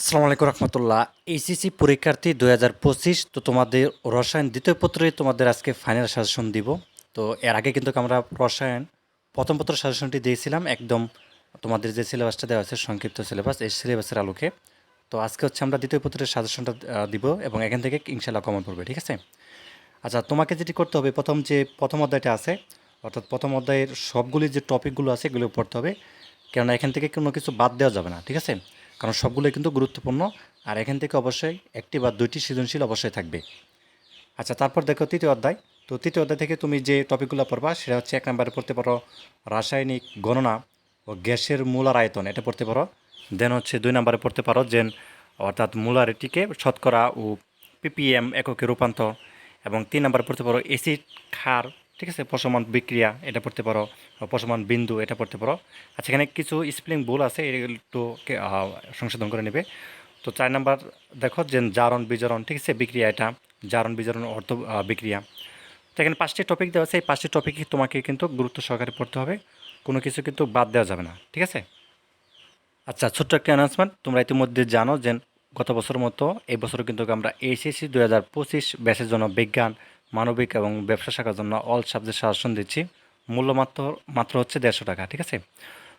আসসালামু আলাইকুম রহমতুল্লাহ। এইচএসসি পরীক্ষার্থী দুই হাজার পঁচিশ, তো তোমাদের রসায়ন দ্বিতীয় পত্রে তোমাদের আজকে ফাইনাল সাজেশন দিব। তো এর আগে কিন্তু আমরা রসায়ন প্রথম পত্র সাজেশনটি দিয়েছিলাম, একদম তোমাদের যে সিলেবাসটা দেওয়া আছে, সংক্ষিপ্ত সিলেবাস এই সিলেবাসের আলোকে। তো আজকে হচ্ছে আমরা দ্বিতীয় পত্রের সাজেশনটা দিব এবং এখান থেকে ইনশাল্লাহ কমন পড়বে, ঠিক আছে? আচ্ছা তোমাকে যেটি করতে হবে, প্রথম যে প্রথম অধ্যায়টা আছে, অর্থাৎ প্রথম অধ্যায়ের সবগুলি যে টপিকগুলো আছে, এগুলো পড়তে হবে। কেননা এখান থেকে কোনো কিছু বাদ দেওয়া যাবে না, ঠিক আছে? কারণ সবগুলোই কিন্তু গুরুত্বপূর্ণ। আর এখান থেকে অবশ্যই একটি বা দুইটি সৃজনশীল অবশ্যই থাকবে। আচ্ছা তারপর দেখো তৃতীয় অধ্যায়। তো তৃতীয় অধ্যায় থেকে তুমি যে টপিকগুলো পড়বা, সেটা হচ্ছে এক নম্বরে পড়তে পারো রাসায়নিক গণনা ও গ্যাসের মূলার আয়তন এটা পড়তে পারো। দেন হচ্ছে দুই নম্বরে পড়তে পারো যেন অর্থাৎ মূলারিটিকে শতকরা ও পিপিএম এককে রূপান্তর। এবং তিন নম্বরে পড়তে পারো এসিড ক্ষার ঠিক আছে প্রশমান বিক্রিয়া এটা পড়তে পারো প্রশমান বিন্দু এটা পড়তে পারো। আচ্ছা এখানে কিছু স্পেলিং ভুল আছে একটু সংশোধন করে নেবে। তো চার নাম্বার দেখো, যে জারণ বিজারণ, ঠিক আছে, বিক্রিয়া এটা। জারণ বিজারণ অর্থ বিক্রিয়া। তো এখানে পাঁচটি টপিক দেওয়া আছে, এই পাঁচটি টপিকই তোমাকে কিন্তু গুরুত্ব সহকারে পড়তে হবে। কোনো কিছু কিন্তু বাদ দেওয়া যাবে না, ঠিক আছে? আচ্ছা ছোট্ট একটি অ্যানাউন্সমেন্ট তোমরা ইতিমধ্যে জানো যে গত বছরের মতো, এই বছরও কিন্তু আমরা এইচএসসি দু হাজার পঁচিশ ব্যাচের জন্য বিজ্ঞান মানবিক এবং ব্যবসা শাখার জন্য অল সাবজেক্ট শাসন দিচ্ছি। মূল্য মাত্র মাত্র হচ্ছে দেড়শো টাকা, ঠিক আছে?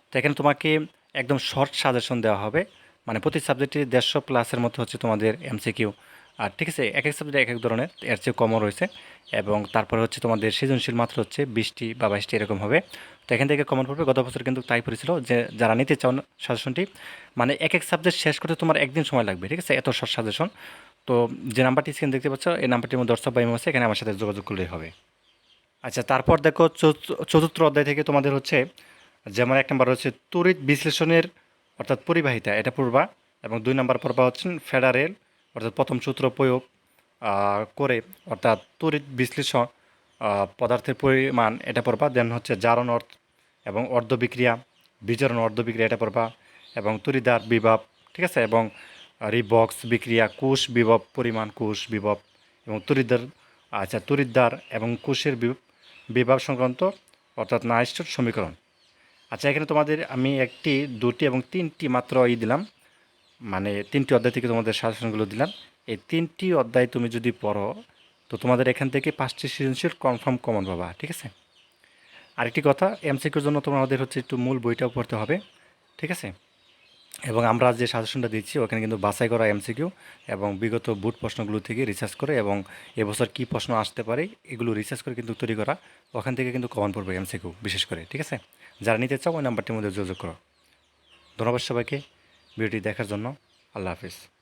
তো এখানে তোমাকে একদম শর্ট সাজেশন দেওয়া হবে। মানে প্রতি সাবজেক্টে দেড়শো প্লাসের মতো হচ্ছে তোমাদের এমসিকিউ আর ঠিক আছে, এক এক সাবজেক্ট এক এক ধরনের, এর চেয়ে কমও রয়েছে। এবং তারপরে হচ্ছে তোমাদের সৃজনশীল মাত্র হচ্ছে বিশটি বা বাইশটি এরকম হবে। তো এখান থেকে কমন পড়বে। গত বছর কিন্তু তাই পড়েছিল যে যারা নিতে চাও সাজেশনটি মানে এক এক সাবজেক্ট শেষ করতে তোমার একদিন সময় লাগবে, ঠিক আছে? এত শর্ট সাজেশন। তো যে নাম্বারটি স্ক্রিন দেখতে পাচ্ছ, এই নাম্বারটির মধ্যে হোয়াটসঅ্যাপ বা ইমো আছে, এখানে আমার সাথে যোগাযোগ করলেই হবে। আচ্ছা তারপর দেখো চতুর্থ- অধ্যায় থেকে তোমাদের হচ্ছে যেমন এক নম্বর হচ্ছে তড়িৎ বিশ্লেষণের, অর্থাৎ পরিবাহিতা, এটা পূর্বা এবং দুই নম্বর পর্বা হচ্ছেন ফেডারেল, অর্থাৎ প্রথম সূত্র প্রয়োগ করে, অর্থাৎ তড়িৎ বিশ্লেষণ পদার্থের পরিমাণ, এটা পড়বা। দেন হচ্ছে জারণ অর্থ এবং অর্ধ বিক্রিয়া বিজারণ অর্ধ বিক্রিয়া এটা পড়বা। এবং তরিদার বিভাব, ঠিক আছে? এবং রিবক্স বিক্রিয়া কোষ বিভব, পরিমাণ কোষ বিভব এবং তরিদার আচ্ছা তরিদ্দার এবং কোষের বিভ- বিভব সংক্রান্ত অর্থাৎ নাইস্টোর সমীকরণ। আচ্ছা এখানে তোমাদের আমি একটি, দুটি এবং তিনটি মাত্র ই দিলাম। মানে তিনটি অধ্যায় থেকে তোমাদের সাজেশনগুলো দিলাম। এই তিনটি অধ্যায় তুমি যদি পড়ো, তো তোমাদের এখান থেকে পাঁচটি সৃজনশীল কনফার্ম কমন পাবা, ঠিক আছে? আরেকটি কথা এমসিকিউর জন্য তোমাদের হচ্ছে একটু মূল বইটাও পড়তে হবে, ঠিক আছে? এবং আমরা যে সাজেশনটা দিচ্ছি, ওখানে কিন্তু বাছাই করা এমসিকিউ এবং বিগত বুট প্রশ্নগুলো থেকে রিসার্চ করে এবং এবছর কি প্রশ্ন আসতে পারে, এগুলো রিসার্চ করে কিন্তু তৈরি করা, ওখান থেকে কিন্তু কমন পড়বে এমসিকিউ বিশেষ করে, ঠিক আছে? যারা নিতে চাও ওই নাম্বারটির মধ্যে যোগাযোগ করো। ধন্যবাদ সবাইকে, ভিডিওটি দেখার জন্য, আল্লাহ হাফিজ।